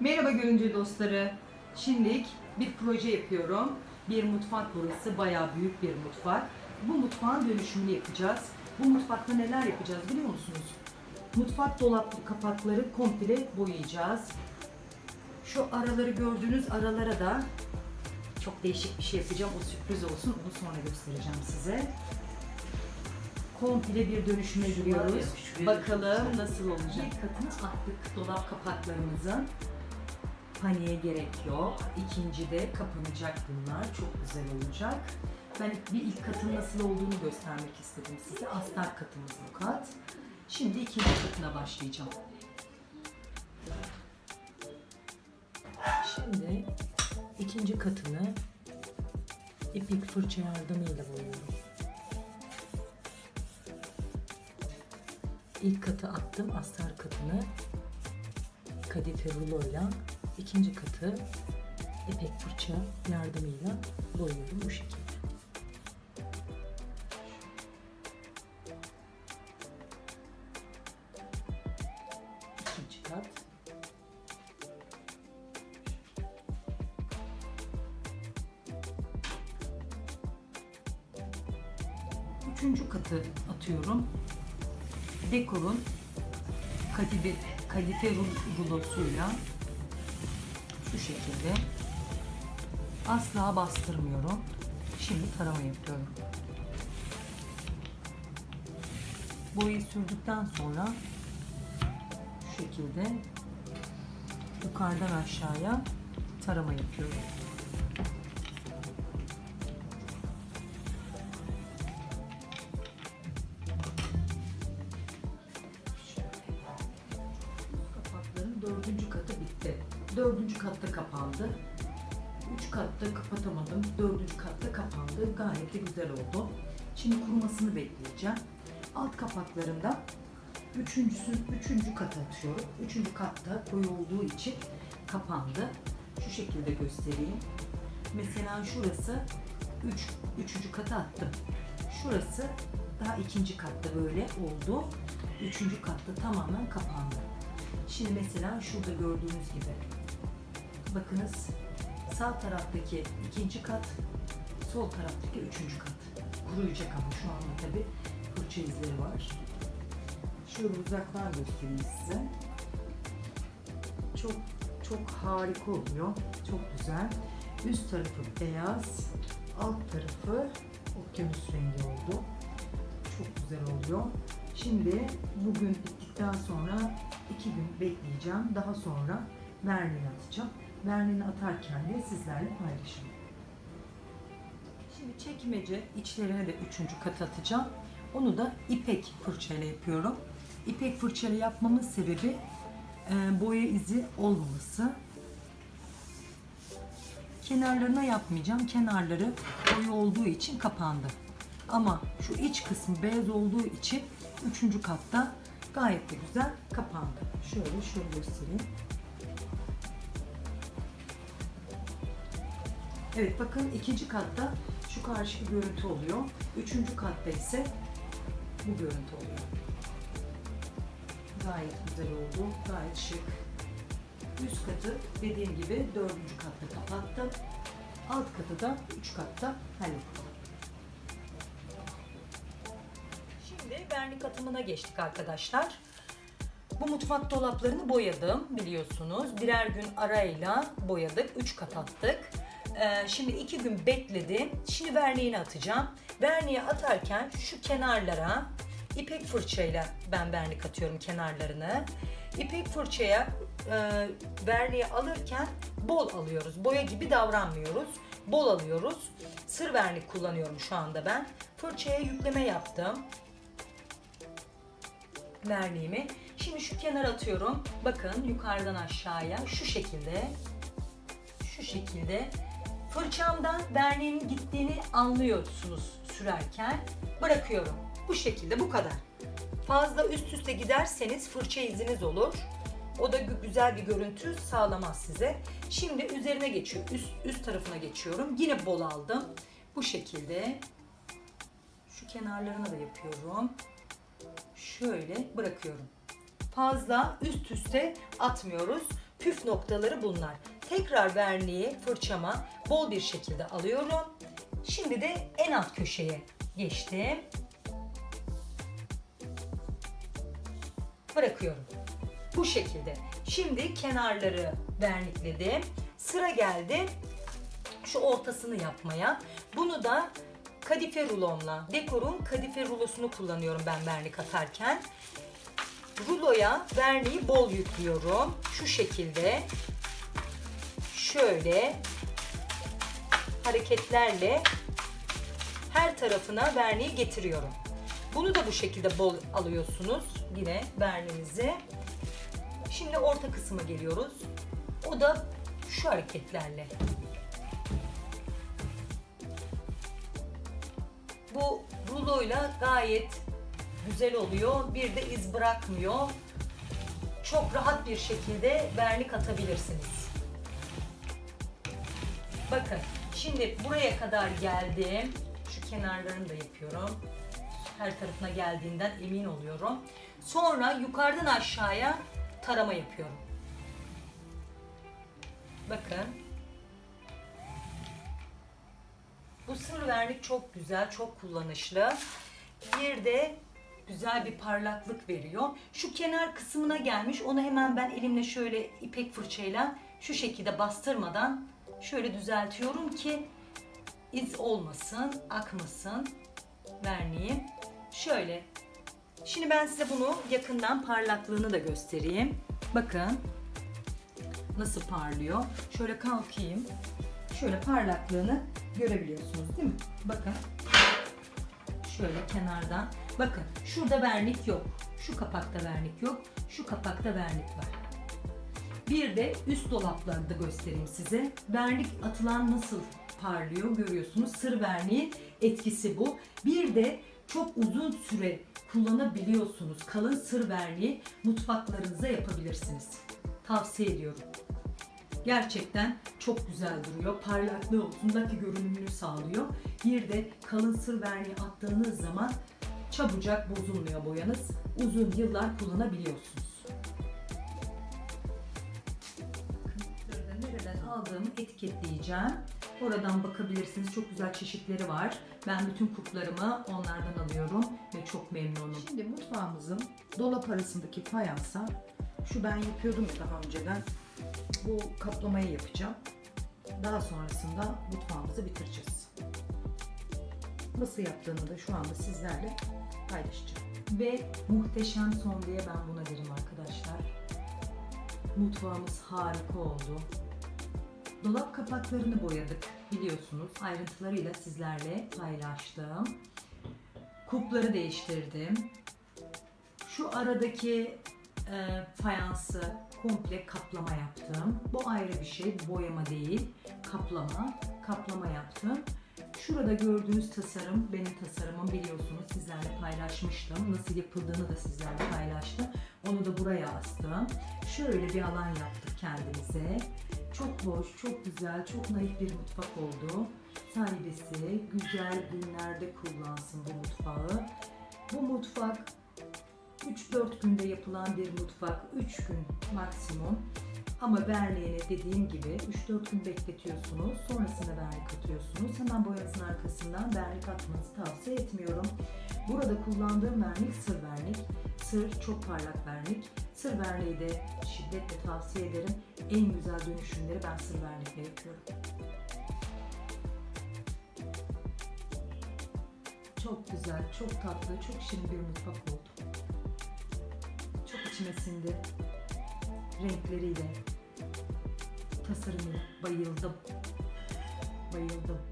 Merhaba görüncü dostları. Şimdilik bir proje yapıyorum. Bir mutfak burası. Bayağı büyük bir mutfak. Bu mutfağın dönüşümünü yapacağız. Bu mutfakta neler yapacağız biliyor musunuz? Mutfak dolap kapakları komple boyayacağız. Şu araları gördüğünüz aralara da çok değişik bir şey yapacağım. O sürpriz olsun. Onu sonra göstereceğim size. Komple bir dönüşüme giriyoruz. Bakalım nasıl olacak. Bir katını attık dolap kapaklarımızın. Paniğe gerek yok. İkinci de kapanacak bunlar. Çok güzel olacak. Ben bir ilk katın nasıl olduğunu göstermek istedim size. Astar katımız bu kat. Şimdi ikinci katına başlayacağım. Şimdi ikinci katını iplik fırça yardımıyla boyuyorum. İlk katı attım astar katını kadife ruloyla ikinci katı ipek fırça yardımıyla boyuyorum bu şekilde. İkinci kat. Üçüncü katı atıyorum. Dekorun kadife, kadife rul- rulosuyla şu şekilde asla bastırmıyorum. Şimdi tarama yapıyorum. Boyayı sürdükten sonra şu şekilde yukarıdan aşağıya tarama yapıyorum. Kapandı. Üç katta kapatamadım. Dördüncü katta kapandı. Gayet de güzel oldu. Şimdi kurumasını bekleyeceğim. Alt kapaklarında üçüncüsü, üçüncü kata atıyorum. Üçüncü katta koyu olduğu için kapandı. Şu şekilde göstereyim. Mesela şurası üç, üçüncü kata attım. Şurası daha ikinci katta böyle oldu. Üçüncü katta tamamen kapandı. Şimdi mesela şurada gördüğünüz gibi. Bakınız sağ taraftaki ikinci kat, sol taraftaki üçüncü kat. Kuruyacak ama şu anda tabi fırça izleri var. Şöyle uzaktan göstereyim size. Çok çok harika oluyor. Çok güzel. Üst tarafı beyaz, alt tarafı okyanus rengi oldu. Çok güzel oluyor. Şimdi bugün bittikten sonra iki gün bekleyeceğim. Daha sonra verniğini atacağım. Verniğini atarken de sizlerle paylaşırım. Şimdi çekmece içlerine de üçüncü kat atacağım. Onu da ipek fırçayla yapıyorum. İpek fırçayla yapmamın sebebi e, boya izi olmaması. Kenarlarına yapmayacağım. Kenarları boya olduğu için kapandı. Ama şu iç kısmı beyaz olduğu için üçüncü katta gayet de güzel kapandı. Şöyle şöyle göstereyim. Evet bakın ikinci katta şu karşı görüntü oluyor. Üçüncü katta ise bu görüntü oluyor. Gayet güzel oldu. Gayet şık. Üst katı dediğim gibi dördüncü katta kapattım. Alt katı da üç katta hallettim. Şimdi vernik atımına geçtik arkadaşlar. Bu mutfak dolaplarını boyadım biliyorsunuz. Birer gün arayla boyadık. Üç kat attık. Ee, şimdi iki gün bekledim. Şimdi verniğini atacağım. Verniği atarken şu kenarlara ipek fırçayla ben vernik atıyorum kenarlarını. İpek fırçaya e, verniği alırken bol alıyoruz. Boya gibi davranmıyoruz. Bol alıyoruz. Sır vernik kullanıyorum şu anda ben. Fırçaya yükleme yaptım verniğimi. Şimdi şu kenara atıyorum. Bakın yukarıdan aşağıya şu şekilde şu şekilde fırçamdan verniğin gittiğini anlıyorsunuz sürerken. Bırakıyorum. Bu şekilde bu kadar. Fazla üst üste giderseniz fırça iziniz olur. O da gü- güzel bir görüntü sağlamaz size. Şimdi üzerine geçiyor. Üst, üst tarafına geçiyorum. Yine bol aldım. Bu şekilde. Şu kenarlarına da yapıyorum şöyle bırakıyorum. Fazla üst üste atmıyoruz. Püf noktaları bunlar. Tekrar verniği fırçama bol bir şekilde alıyorum. Şimdi de en alt köşeye geçtim. Bırakıyorum. Bu şekilde. Şimdi kenarları vernikledim. Sıra geldi şu ortasını yapmaya. Bunu da kadife rulomla, dekorun kadife rulosunu kullanıyorum ben vernik atarken. Ruloya verniği bol yüklüyorum. Şu şekilde. Şöyle hareketlerle her tarafına verniği getiriyorum. Bunu da bu şekilde bol alıyorsunuz yine verniğinizi. Şimdi orta kısma geliyoruz. O da şu hareketlerle. Bu ruloyla gayet güzel oluyor. Bir de iz bırakmıyor. Çok rahat bir şekilde vernik atabilirsiniz. Bakın şimdi buraya kadar geldim. Şu kenarlarını da yapıyorum. Her tarafına geldiğinden emin oluyorum. Sonra yukarıdan aşağıya tarama yapıyorum. Bakın. Bu sır vernik çok güzel, çok kullanışlı. Bir de güzel bir parlaklık veriyor. Şu kenar kısmına gelmiş. Onu hemen ben elimle şöyle ipek fırçayla şu şekilde bastırmadan şöyle düzeltiyorum ki iz olmasın, akmasın verniğim. Şöyle. Şimdi ben size bunu yakından parlaklığını da göstereyim. Bakın nasıl parlıyor. Şöyle kalkayım. Şöyle parlaklığını görebiliyorsunuz değil mi? Bakın. Şöyle kenardan. Bakın şurada vernik yok. Şu kapakta vernik yok. Şu kapakta vernik var. Bir de üst dolaplarda göstereyim size. Vernik atılan nasıl parlıyor görüyorsunuz. Sır verniğin etkisi bu. Bir de çok uzun süre kullanabiliyorsunuz. Kalın sır verniği mutfaklarınıza yapabilirsiniz. Tavsiye ediyorum. Gerçekten çok güzel duruyor. Parlaklığı olsun, daki görünümünü sağlıyor. Bir de kalın sır verniği attığınız zaman çabucak bozulmuyor boyanız. Uzun yıllar kullanabiliyorsunuz. Bakın nereden aldığımı etiketleyeceğim. Oradan bakabilirsiniz. Çok güzel çeşitleri var. Ben bütün kuplarımı onlardan alıyorum ve çok memnunum. Şimdi mutfağımızın dolap arasındaki fayansa şu ben yapıyordum ya daha önceden bu kaplamayı yapacağım. Daha sonrasında mutfağımızı bitireceğiz. Nasıl yaptığını da şu anda sizlerle paylaşacağım. Ve muhteşem son diye ben buna derim arkadaşlar. Mutfağımız harika oldu. Dolap kapaklarını boyadık biliyorsunuz. Ayrıntılarıyla sizlerle paylaştım. Kupları değiştirdim. Şu aradaki e, fayansı komple kaplama yaptım. Bu ayrı bir şey, boyama değil. Kaplama, kaplama yaptım. Şurada gördüğünüz tasarım benim tasarımım biliyorsunuz sizlerle paylaşmıştım. Nasıl yapıldığını da sizlerle paylaştım. Onu da buraya astım. Şöyle bir alan yaptık kendimize. Çok hoş, çok güzel, çok naif bir mutfak oldu. Sahibesi güzel günlerde kullansın bu mutfağı. Bu mutfak 3-4 günde yapılan bir mutfak. 3 gün maksimum. Ama verniğini dediğim gibi 3-4 gün bekletiyorsunuz. Sonrasında boyanızın arkasından vernik atmanızı tavsiye etmiyorum. Burada kullandığım vernik sır vernik. Sır çok parlak vernik. Sır verniği de şiddetle tavsiye ederim. En güzel dönüşümleri ben sır vernikle yapıyorum. Çok güzel, çok tatlı, çok şirin bir mutfak oldu. Çok içime sindi. Renkleriyle, tasarımıyla bayıldım. Bayıldım.